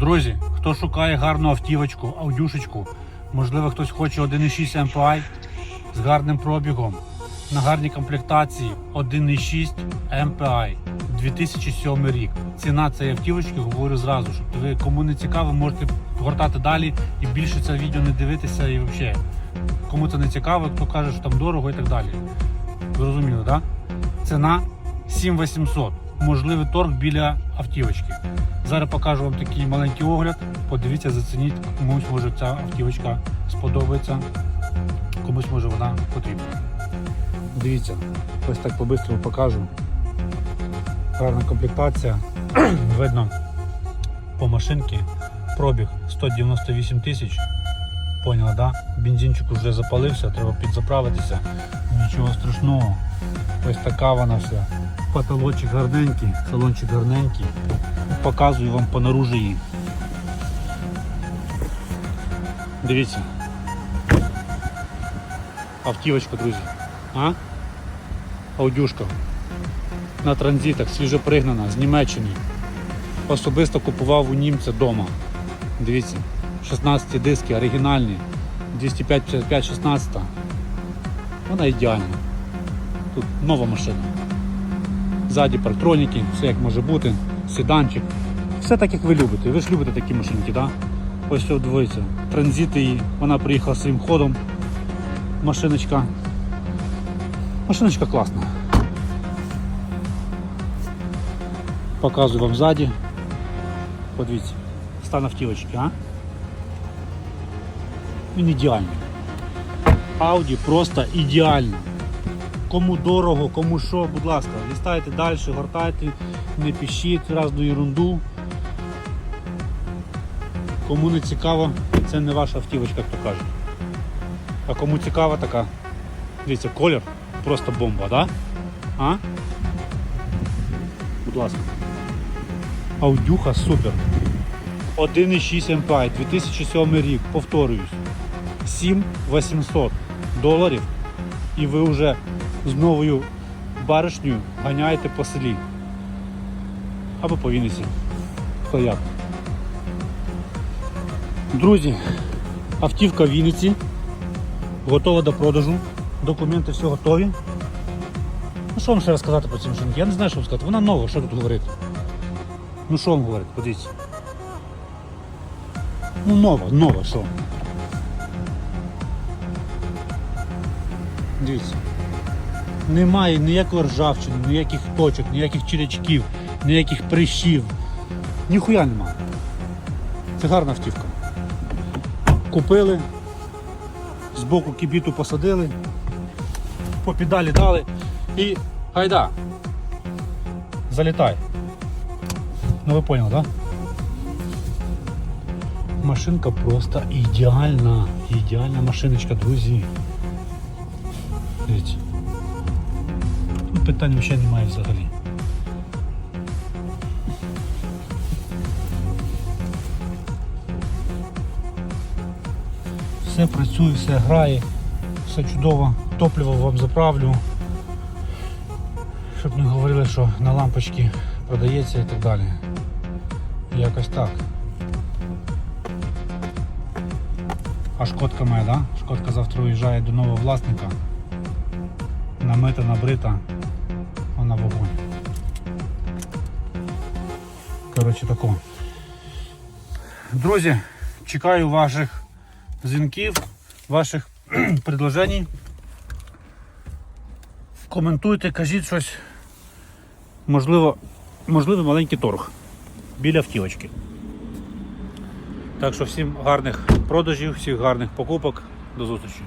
Друзі, хто шукає гарну автівочку, аудюшечку, можливо, хтось хоче 1,6 MPI з гарним пробігом, на гарній комплектації 1,6 MPI 2007 рік. Ціна цієї автівочки говорю зразу, щоб ви кому не цікаво, можете гортати далі і більше це відео не дивитися і взагалі. Кому це не цікаво, хто каже, що там дорого і так далі. Зрозуміло, так? Ціна 7800. Можливий торг біля автівочки. Зараз покажу вам такий маленький огляд. Подивіться, зацініть, комусь може ця автівочка сподобається, комусь може вона потрібна. Дивіться, ось так по-бистрому покажу. Гарна комплектація. Видно по машинці. Пробіг 198 тисяч. Поняла, да? Бензинчик вже запалився, треба підзаправитися. Нічого страшного. Ось така вона вся. Потолочок гарненький, салончик гарненький. Показую вам по її. Дивіться. Автівочка, друзі. А? Аудюшка. На транзитах, свіжопригнана, з Німеччини. Особисто купував у німця вдома. Дивіться, 16 диски оригінальні, 205 55 16. Вона ідеальна. Тут нова машина. Ззаді парктроніки, все як може бути, седанчик. Все так, як ви любите. Ви ж любите такі машинки, так? Ось все дивіться. Транзити її, вона приїхала своїм ходом. Машиночка. Машиночка класна. Показую вам ззаді. Подивіться. Стан автівочки, а? Він ідеальний. Ауді просто ідеально. Кому дорого, кому що, будь ласка, лістайте далі, гортайте, не пишіть разну ерунду. Кому не цікаво, це не ваша автівочка, як то кажуть. А кому цікава така, дивіться, колір просто бомба, да? А? Будь ласка. Аудюха супер. 1,6 MPI, 2007 рік, повторююсь. 7800 доларів і ви вже з новою баришнею ганяєте по селі. Або по Вінниці. Хто як. Друзі, автівка в Вінниці. Готова до продажу. Документи все готові. Ну що вам ще розказати про цю машинку? Я не знаю, що вам сказати. Вона нова, що тут говорити. Ну що вам говорити, подивіться. Ну нова, нова, що? Дивіться. Немає ніякої ржавчини, ніяких точок, ніяких черячків, ніяких прищів. Ніхуя немає. Це гарна автівка. Купили, збоку кібіту посадили, по педалі дали і гайда. Залітай. Ну ви поняли, так? Да? Машинка просто ідеальна. Ідеальна машиночка, друзі. Дивіться. Питань взагалі немає взагалі. Все працює, все грає, все чудово. Топливо вам заправлю. Щоб не говорили, що на лампочки продається і так далі. Якось так. А шкодка моя, да? Шкодка завтра уїжджає до нового власника. Намита, набрита, вона вогонь. Коротше тако. Друзі, чекаю ваших дзвінків, ваших предложень. Коментуйте, кажіть щось. Можливо, можливо маленький торг біля автівочки. Так що всім гарних продажів, всіх гарних покупок. До зустрічі.